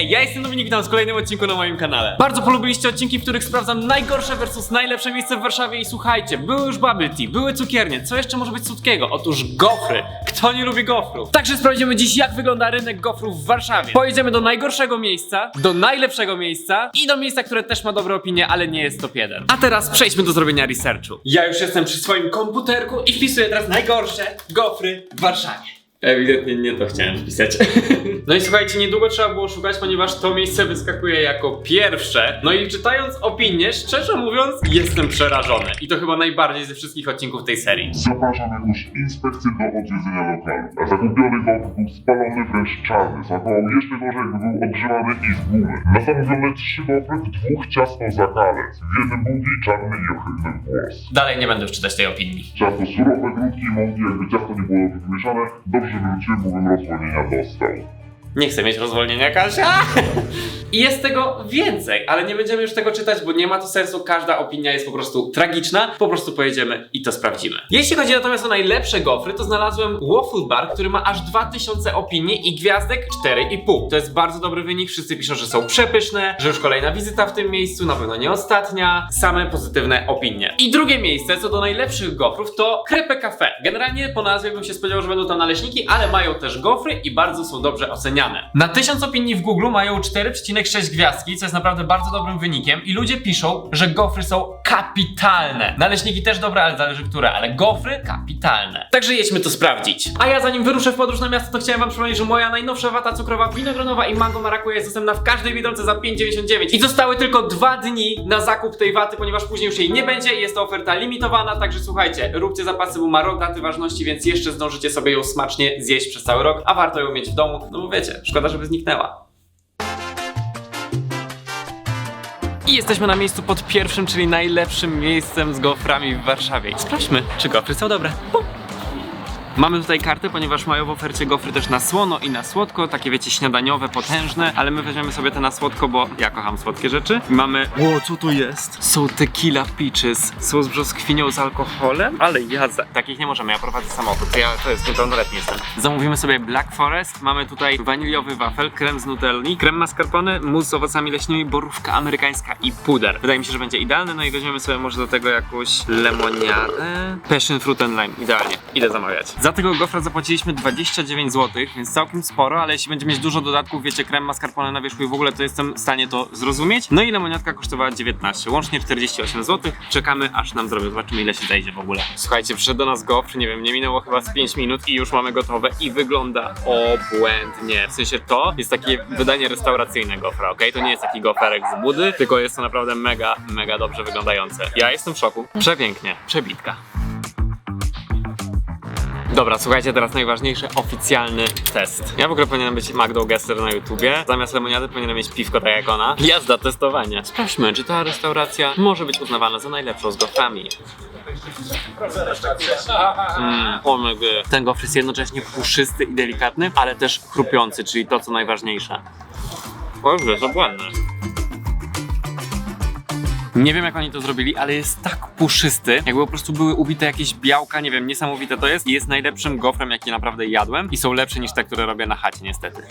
Hej, ja jestem Dominik, witam w kolejnym odcinku na moim kanale. Bardzo polubiliście odcinki, w których sprawdzam najgorsze versus najlepsze miejsce w Warszawie i słuchajcie, były już bubble tea, były cukiernie, co jeszcze może być słodkiego? Otóż gofry. Kto nie lubi gofrów? Także sprawdzimy dziś, jak wygląda rynek gofrów w Warszawie. Pojedziemy do najgorszego miejsca, do najlepszego miejsca i do miejsca, które też ma dobre opinie, ale nie jest top 1. A teraz przejdźmy do zrobienia researchu. Ja już jestem przy swoim komputerku i wpisuję teraz najgorsze gofry w Warszawie. Ewidentnie nie to chciałem wpisać. No i słuchajcie, niedługo trzeba było szukać, ponieważ to miejsce wyskakuje jako pierwsze. No i czytając opinie, szczerze mówiąc, jestem przerażony. I to chyba najbardziej ze wszystkich odcinków tej serii. Zapraszam jakąś inspekcję do odwiedzenia lokalu. A zakupiony gofr był spalony wręcz czarny. Smakował jeszcze gorzej, jakby był odgrzewany i z gumy. Na zamówione trzy gofry w dwóch ciasno zakalec. W jednym bułki czarny i ohydny włos. Dalej nie będę wczytać tej opinii. Ciasto surowe, grudki i mąki, jakby ciasto nie było wymieszane, dobrze wyrzuciłem, bo bym rozwolnienia dostał. Nie chcę mieć rozwolnienia, Kasia. I jest tego więcej, ale nie będziemy już tego czytać, bo nie ma to sensu. Każda opinia jest po prostu tragiczna. Po prostu pojedziemy i to sprawdzimy. Jeśli chodzi natomiast o najlepsze gofry, to znalazłem Waffle Bar, który ma aż 2000 opinii i gwiazdek 4,5. To jest bardzo dobry wynik. Wszyscy piszą, że są przepyszne, że już kolejna wizyta w tym miejscu, na pewno nie ostatnia. Same pozytywne opinie. I drugie miejsce, co do najlepszych gofrów, to Crepe Cafe. Generalnie po nazwie bym się spodziewał, że będą tam naleśniki, ale mają też gofry i bardzo są dobrze oceniane. Na 1000 opinii w Google mają 4,6 gwiazdki, co jest naprawdę bardzo dobrym wynikiem i ludzie piszą, że gofry są kapitalne. Naleśniki też dobre, ale zależy które, ale gofry kapitalne. Także jedźmy to sprawdzić. A ja zanim wyruszę w podróż na miasto, to chciałem wam przypomnieć, że moja najnowsza wata cukrowa winogronowa i mango marakuja jest dostępna w każdej widelce za 5,99 i zostały tylko dwa dni na zakup tej waty, ponieważ później już jej nie będzie i jest to oferta limitowana, także słuchajcie, róbcie zapasy, bo ma rok daty ważności, więc jeszcze zdążycie sobie ją smacznie zjeść przez cały rok, a warto ją mieć w domu, no bo wiecie, szkoda, żeby zniknęła. I jesteśmy na miejscu pod pierwszym, czyli najlepszym miejscem z goframi w Warszawie. Sprawdźmy, czy gofry są dobre. Pum. Mamy tutaj kartę, ponieważ mają w ofercie gofry też na słono i na słodko, takie wiecie śniadaniowe, potężne, ale my weźmiemy sobie te na słodko, bo ja kocham słodkie rzeczy. Mamy, o co to jest? Są tequila peaches, są z brzoskwinią z alkoholem, ale ja za... takich nie możemy, ja prowadzę samochód, ja to jest niepełnoletni jestem. Zamówimy sobie Black Forest, mamy tutaj waniliowy wafel, krem z nutelli, krem mascarpone, mus z owocami leśnymi, borówka amerykańska i puder. Wydaje mi się, że będzie idealny, no i weźmiemy sobie może do tego jakąś lemoniadę, passion fruit and lime, idealnie, idę zamawiać. Za tego gofra zapłaciliśmy 29 zł, więc całkiem sporo, ale jeśli będzie mieć dużo dodatków, wiecie, krem mascarpone na wierzchu i w ogóle, to jestem w stanie to zrozumieć. No i lemoniadka kosztowała 19, łącznie 48 zł. Czekamy aż nam zrobią, zobaczymy ile się zejdzie w ogóle. Słuchajcie, przyszedł do nas gofr, nie wiem, nie minęło chyba z 5 minut i już mamy gotowe i wygląda obłędnie. W sensie to jest takie wydanie restauracyjne gofra, ok? To nie jest taki goferek z budy, tylko jest to naprawdę mega, mega dobrze wyglądające. Ja jestem w szoku. Przepięknie, przebitka. Dobra, słuchajcie, teraz najważniejszy oficjalny test. Ja w ogóle powinienem być Magdą Gessler na YouTubie. Zamiast lemoniady powinienem mieć piwko tak jak ona. Jazda, testowanie. Sprawdźmy, czy ta restauracja może być uznawana za najlepszą z goframi. Mmm, omega. Ten gofr jest jednocześnie puszysty i delikatny, ale też chrupiący, czyli to co najważniejsze. O, jest obłędny. Nie wiem jak oni to zrobili, ale jest tak puszysty, jakby po prostu były ubite jakieś białka, nie wiem, niesamowite to jest. Jest najlepszym gofrem, jaki naprawdę jadłem i są lepsze niż te, które robię na chacie niestety.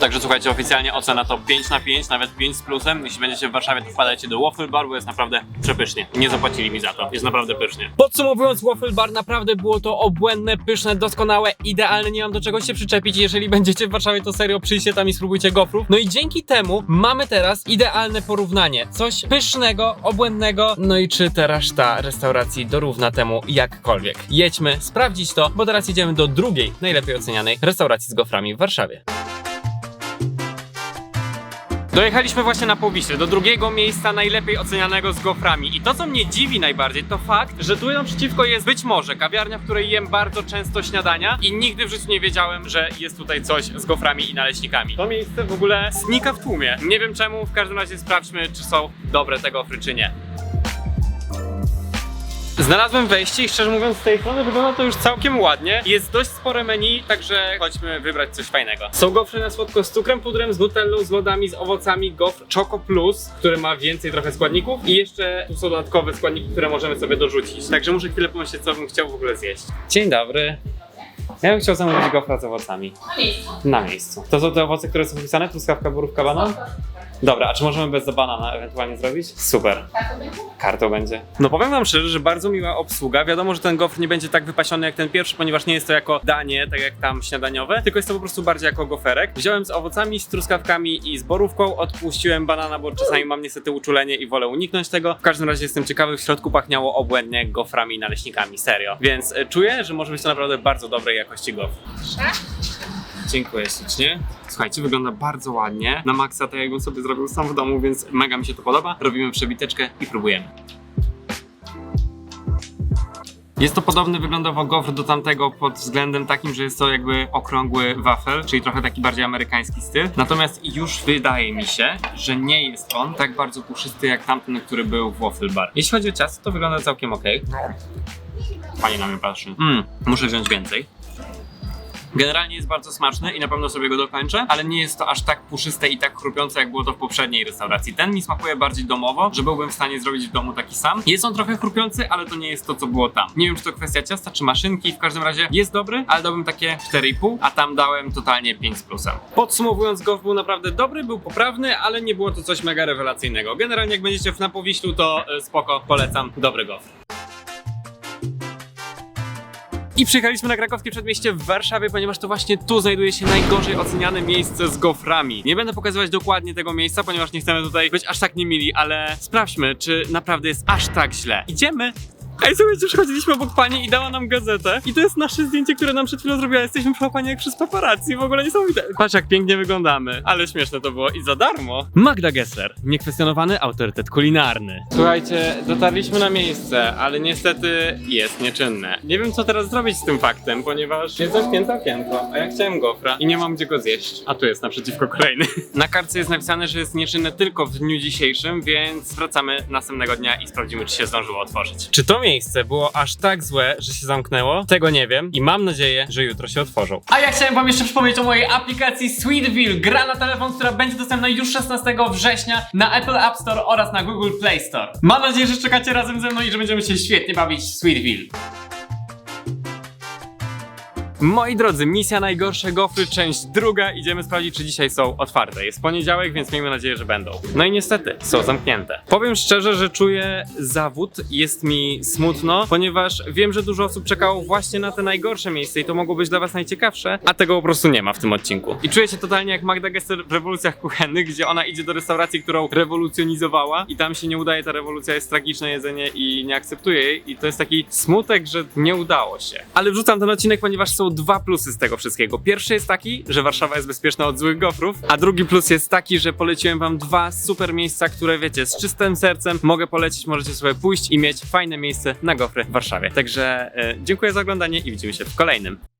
Także słuchajcie, oficjalnie ocena to 5 na 5, nawet 5 z plusem. Jeśli będziecie w Warszawie, to wpadajcie do Waffle Bar, bo jest naprawdę przepysznie. Nie zapłacili mi za to, jest naprawdę pysznie. Podsumowując, Waffle Bar naprawdę było to obłędne, pyszne, doskonałe, idealne, nie mam do czego się przyczepić. Jeżeli będziecie w Warszawie, to serio przyjdźcie tam i spróbujcie gofrów. No i dzięki temu mamy teraz idealne porównanie. Coś pysznego, obłędnego, no i czy ta reszta restauracji dorówna temu jakkolwiek. Jedźmy sprawdzić to, bo teraz jedziemy do drugiej, najlepiej ocenianej restauracji z goframi w Warszawie. Dojechaliśmy właśnie na Półwiśle, do drugiego miejsca najlepiej ocenianego z goframi. I to, co mnie dziwi najbardziej, to fakt, że tu naprzeciwko jest być może kawiarnia, w której jem bardzo często śniadania i nigdy w życiu nie wiedziałem, że jest tutaj coś z goframi i naleśnikami. To miejsce w ogóle znika w tłumie. Nie wiem czemu, w każdym razie sprawdźmy, czy są dobre te gofry, czy nie. Znalazłem wejście i szczerze mówiąc z tej strony wygląda to już całkiem ładnie. Jest dość spore menu, także chodźmy wybrać coś fajnego. Są gofry na słodko z cukrem, pudrem, z nutellą, z lodami, z owocami, gofr Choco Plus, który ma więcej trochę składników i jeszcze tu są dodatkowe składniki, które możemy sobie dorzucić. Także muszę chwilę pomyśleć, co bym chciał w ogóle zjeść. Dzień dobry. Ja bym chciał zamówić gofra z owocami. Na miejscu. Na miejscu. To są te owoce, które są wpisane? Truskawka, borówka, banan? Dobra, a czy możemy bez banana ewentualnie zrobić? Super. Tak to będzie? Kartą będzie. No powiem wam szczerze, że bardzo miła obsługa. Wiadomo, że ten gofr nie będzie tak wypasiony jak ten pierwszy, ponieważ nie jest to jako danie, tak jak tam śniadaniowe, tylko jest to po prostu bardziej jako goferek. Wziąłem z owocami, z truskawkami i z borówką, odpuściłem banana, bo czasami mam niestety uczulenie i wolę uniknąć tego. W każdym razie jestem ciekawy, w środku pachniało obłędnie goframi i naleśnikami, serio. Więc e, czuję, że może być to naprawdę bardzo dobrej jakości gofr. Dziękuję ślicznie. Słuchajcie, wygląda bardzo ładnie. Na maksa tak jakbym sobie zrobił sam w domu, więc mega mi się to podoba. Robimy przebiteczkę i próbujemy. Jest to podobny wyglądowo gofr do tamtego pod względem takim, że jest to jakby okrągły wafel, czyli trochę taki bardziej amerykański styl. Natomiast już wydaje mi się, że nie jest on tak bardzo puszysty jak tamten, który był w waffle bar. Jeśli chodzi o ciasto, to wygląda całkiem ok. Pani na mnie patrzy. Mm, muszę wziąć więcej. Generalnie jest bardzo smaczny i na pewno sobie go dokończę, ale nie jest to aż tak puszyste i tak chrupiące, jak było to w poprzedniej restauracji. Ten mi smakuje bardziej domowo, że byłbym w stanie zrobić w domu taki sam. Jest on trochę chrupiący, ale to nie jest to, co było tam. Nie wiem, czy to kwestia ciasta, czy maszynki, w każdym razie jest dobry, ale dałbym takie 4,5, a tam dałem totalnie 5 z plusem. Podsumowując, golf był naprawdę dobry, był poprawny, ale nie było to coś mega rewelacyjnego. Generalnie jak będziecie w Napowiślu, to e, spoko, polecam, dobry golf. I przyjechaliśmy na krakowskie przedmieście w Warszawie, ponieważ to właśnie tu znajduje się najgorzej oceniane miejsce z goframi. Nie będę pokazywać dokładnie tego miejsca, ponieważ nie chcemy tutaj być aż tak niemili, ale sprawdźmy, czy naprawdę jest aż tak źle. Idziemy! Ej, słuchajcie, przechodziliśmy obok pani i dała nam gazetę. I to jest nasze zdjęcie, które nam przed chwilą zrobiła. Jesteśmy przyłapani jak przez paparazzi. W ogóle niesamowite. Patrz, jak pięknie wyglądamy. Ale śmieszne to było i za darmo. Magda Gessler. Niekwestionowany autorytet kulinarny. Słuchajcie, dotarliśmy na miejsce, ale niestety jest nieczynne. Nie wiem, co teraz zrobić z tym faktem, ponieważ jest zamknięte okienko, a ja chciałem gofra i nie mam gdzie go zjeść. A tu jest naprzeciwko kolejny. Na kartce jest napisane, że jest nieczynne tylko w dniu dzisiejszym, więc wracamy następnego dnia i sprawdzimy, czy się zdążyło otworzyć. Czy to miejsce było aż tak złe, że się zamknęło? Tego nie wiem i mam nadzieję, że jutro się otworzą. A ja chciałem wam jeszcze przypomnieć o mojej aplikacji Sweetville, gra na telefon, która będzie dostępna już 16 września na Apple App Store oraz na Google Play Store. Mam nadzieję, że czekacie razem ze mną i że będziemy się świetnie bawić w Sweetville. Moi drodzy, misja najgorsze gofry, część druga. Idziemy sprawdzić, czy dzisiaj są otwarte. Jest poniedziałek, więc miejmy nadzieję, że będą. No i niestety, są zamknięte. Powiem szczerze, że czuję zawód, jest mi smutno, ponieważ wiem, że dużo osób czekało właśnie na te najgorsze miejsce i to mogło być dla was najciekawsze, a tego po prostu nie ma w tym odcinku. I czuję się totalnie jak Magda Gessler w rewolucjach kuchennych, gdzie ona idzie do restauracji, którą rewolucjonizowała i tam się nie udaje, ta rewolucja jest tragiczne jedzenie i nie akceptuje jej i to jest taki smutek, że nie udało się. Ale wrzucam ten odcinek, ponieważ dwa plusy z tego wszystkiego. Pierwszy jest taki, że Warszawa jest bezpieczna od złych gofrów, a drugi plus jest taki, że poleciłem wam dwa super miejsca, które wiecie, z czystym sercem mogę polecić, możecie sobie pójść i mieć fajne miejsce na gofry w Warszawie. Także e, dziękuję za oglądanie i widzimy się w kolejnym.